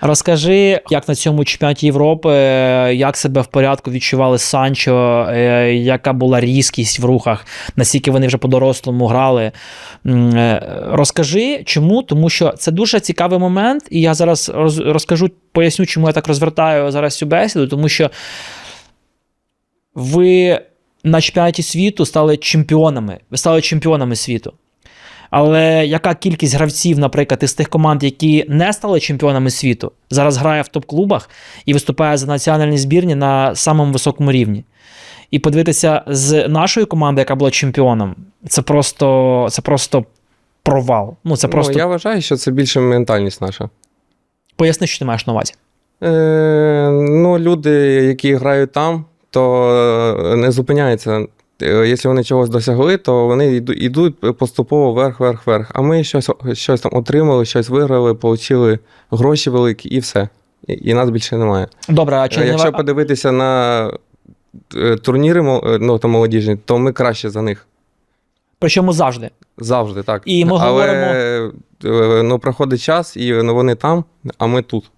Розкажи, як на цьому чемпіонаті Європи, е, як себе в порядку відчували Санчо, е, яка була різкість в рухах, наскільки вони вже по-дорослому грали. Е, Розкажи, чому? Тому що це дуже цікавий момент, і я зараз розкажу, поясню, чому я так розвертаю зараз цю бесіду, тому що ви на чемпіонаті світу стали чемпіонами. Ви стали чемпіонами світу. Але яка кількість гравців, наприклад, із тих команд, які не стали чемпіонами світу, зараз грає в топ-клубах і виступає за національні збірні на самому високому рівні. І подивитися з нашої команди, яка була чемпіоном, це просто, це просто провал. Ну, це просто Ну, я вважаю, що це більше ментальність наша. поясни, що ти маєш на увазі. Е, ну, люди, які грають там, то е, не зупиняються. Е, Якщо вони чогось досягли, то вони йду- йдуть поступово вверх, вверх, вверх. А ми щось, щось там отримали, щось виграли, отримали гроші великі і все. І, і нас більше немає. Добре, а чи Е, не Якщо подивитися на е, турніри ну, то молодіжні, то ми краще за них. причому завжди. Завжди так. І ми Але говоримо- ну, проходить час, і ну, вони там, а ми тут.